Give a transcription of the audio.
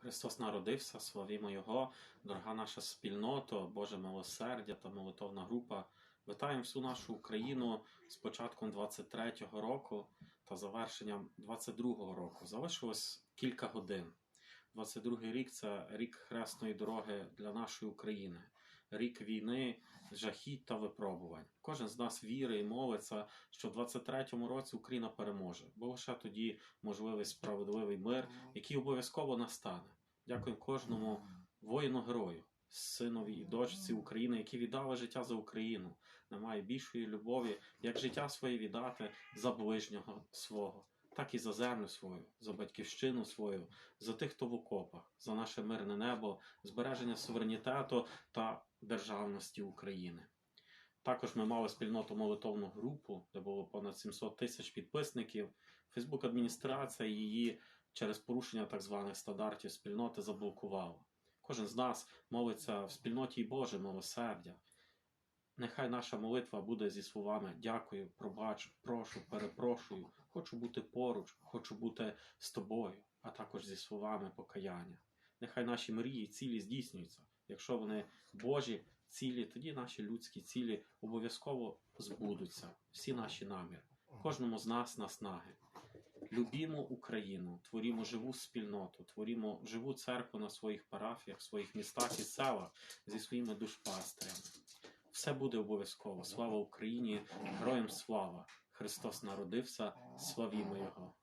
Христос народився, славімо Його, дорога наша спільнота, Боже милосердя та молитовна група. Вітаємо всю нашу Україну з початком 23-го року та завершенням 22-го року. Залишилось кілька годин. 22-й рік це рік хресної дороги для нашої України, рік війни, жахіть та випробувань. Кожен з нас вірить і молиться, що в 23-му році Україна переможе, бо лише тоді можливий справедливий мир, який обов'язково настане. Дякуємо кожному воїну-герою, синові і дочці України, які віддали життя за Україну. Немає більшої любові, як життя своє віддати за ближнього свого, так і за землю свою, за батьківщину свою, за тих, хто в окопах, за наше мирне небо, збереження суверенітету та державності України. Також ми мали спільноту молитовну групу, де було понад 700 тисяч підписників. Фейсбук адміністрація її через порушення так званих стандартів спільноти заблокувала. Кожен з нас молиться в спільноті Боже милосердя. Нехай наша молитва буде зі словами дякую, пробач, прошу, перепрошую, хочу бути поруч, хочу бути з тобою, а також зі словами покаяння. Нехай наші мрії, цілі здійснюються. Якщо вони Божі цілі, тоді наші людські цілі обов'язково збудуться. Всі наші наміри. Кожному з нас наснаги. Любімо Україну, творімо живу спільноту, творімо живу церкву на своїх парафіях, своїх містах і селах зі своїми душпастерями. Все буде обов'язково. Слава Україні! Героям слава! Христос народився, славімо Його!